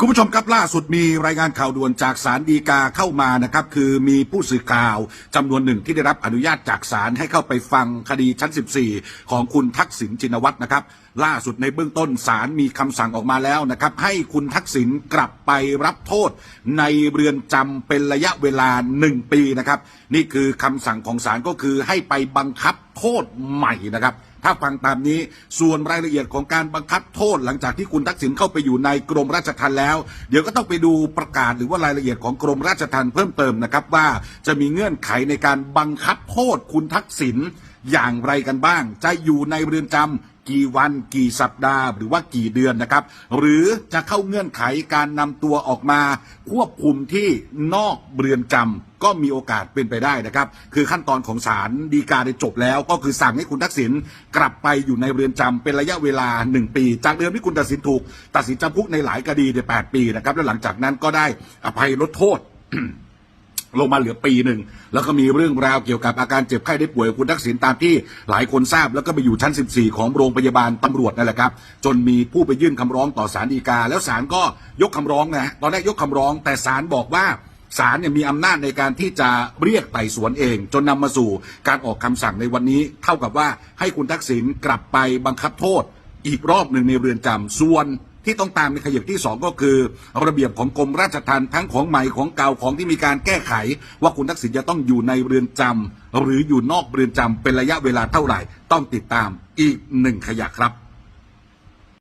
คุณผู้ชมครับล่าสุดมีรายงานข่าวด่วนจากสารดีกาเข้ามานะครับ คือมีผู้สื่อข่าวจำนวนหนึ่งที่ได้รับอนุญาตจากศาลให้เข้าไปฟังคดีชั้น 14 ของคุณทักษิณชินวัตรนะครับ ล่าสุดในเบื้องต้นศาลมีคำสั่งออกมาแล้วนะครับ ให้คุณทักษิณกลับไปรับโทษในเรือนจำเป็นระยะเวลาหนึ่งปีนะครับ นี่คือคำสั่งของศาลก็คือให้ไปบังคับโทษใหม่นะครับ ถ้าฟังตามนี้ ส่วนรายละเอียดของการบังคับโทษหลังจากที่คุณทักษิณเข้าไปอยู่ในกรมราชทัณฑ์แล้ว เดี๋ยวก็ต้องไปดูประกาศหรือว่ารายละเอียดของกรมราชทัณฑ์เพิ่มเติมนะครับว่าจะมีเงื่อนไขในการบังคับโทษคุณทักษิณอย่างไรกันบ้าง จะอยู่ในเรือนจำ กี่วันกี่สัปดาห์ หรือว่ากี่เดือนนะครับ หรือจะเข้าเงื่อนไขการนำตัวออกมา ควบคุมที่นอกเรือนจำก็มีโอกาสเป็นไปได้นะครับ คือขั้นตอนของศาลดีกาได้จบแล้ว ก็คือสั่งให้คุณทักษิณกลับไปอยู่ในเรือนจำเป็นระยะเวลา 1 ปี จากเดิมที่คุณตัดสินถูก ตัดสินจำคุกในหลายคดีใน8ปีนะครับ แล้วหลังจากนั้นก็ได้อภัยลดโทษ ลงมาเหลือปีหนึ่ง แล้วก็มีเรื่องราวเกี่ยวกับอาการเจ็บไข้ได้ป่วยคุณทักษิณตามที่หลายคนทราบ แล้วก็ไปอยู่ชั้น 14 ของโรงพยาบาลตำรวจนั่นแหละครับ จนมีผู้ไปยื่นคำร้องต่อศาลฎีกา แล้วศาลก็ยกคำร้องนะตอนแรกยกคำร้อง แต่ศาลบอกว่าศาลเนี่ยมีอำนาจในการที่จะเรียกไต่สวนเอง จนนำมาสู่การออกคำสั่งในวันนี้ เท่ากับว่าให้คุณทักษิณกลับไปบังคับโทษ อีกรอบหนึ่งในเรือนจำส่วน ที่ต้องตามในขยักที่สองก็คือ ระเบียบของกรมราชทัณฑ์ทั้งของใหม่ของเก่าของที่มีการแก้ไข ว่าคุณทักษิณจะต้องอยู่ในเรือนจำหรืออยู่นอกเรือนจำเป็นระยะเวลาเท่าไหร่ ต้องติดตามอีกหนึ่งขยักครับ